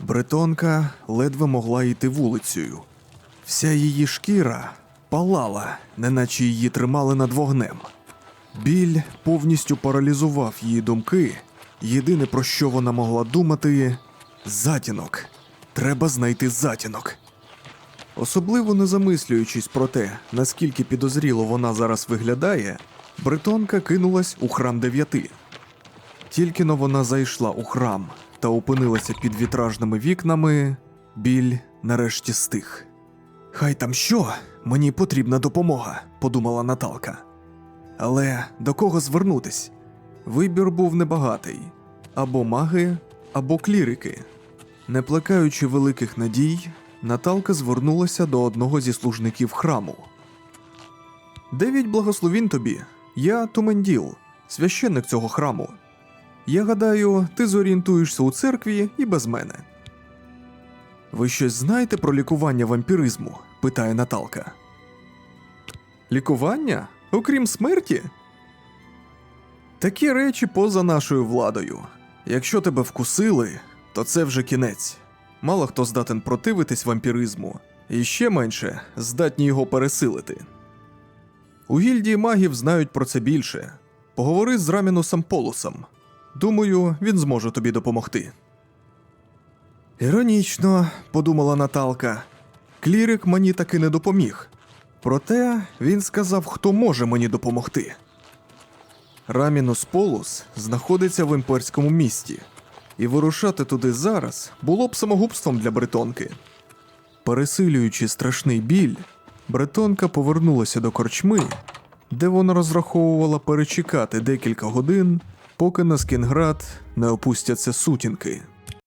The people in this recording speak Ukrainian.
Бретонка ледве могла йти вулицею. Вся її шкіра палала, неначе її тримали над вогнем. Біль повністю паралізував її думки. Єдине про що вона могла думати затінок. Треба знайти затінок. Особливо не замислюючись про те, наскільки підозріло вона зараз виглядає, бретонка кинулась у храм дев'яти. Тільки но вона зайшла у храм та опинилася під вітражними вікнами, біль нарешті стих. Хай там що, мені потрібна допомога, подумала Наталка. Але до кого звернутись? Вибір був небагатий або маги, або клірики. Не плекаючи великих надій, Наталка звернулася до одного зі служників храму. Дев'ять благословін тобі. Я Туменділ, священник цього храму. Я гадаю, ти зорієнтуєшся у церкві і без мене. Ви щось знаєте про лікування вампіризму? питає Наталка. Лікування? Окрім смерті? Такі речі поза нашою владою. Якщо тебе вкусили, то це вже кінець. Мало хто здатен противитись вампіризму, і ще менше здатні його пересилити. У гільдії магів знають про це більше. Поговори з Рамінусом Полусом. Думаю, він зможе тобі допомогти. Іронічно, подумала Наталка. Клірик мені таки не допоміг. Проте він сказав, хто може мені допомогти. Рамінус Полус знаходиться в імперському місті, і вирушати туди зараз було б самогубством для бретонки. Пересилюючи страшний біль, бретонка повернулася до корчми, де вона розраховувала перечекати декілька годин, поки на Скінград не опустяться сутінки.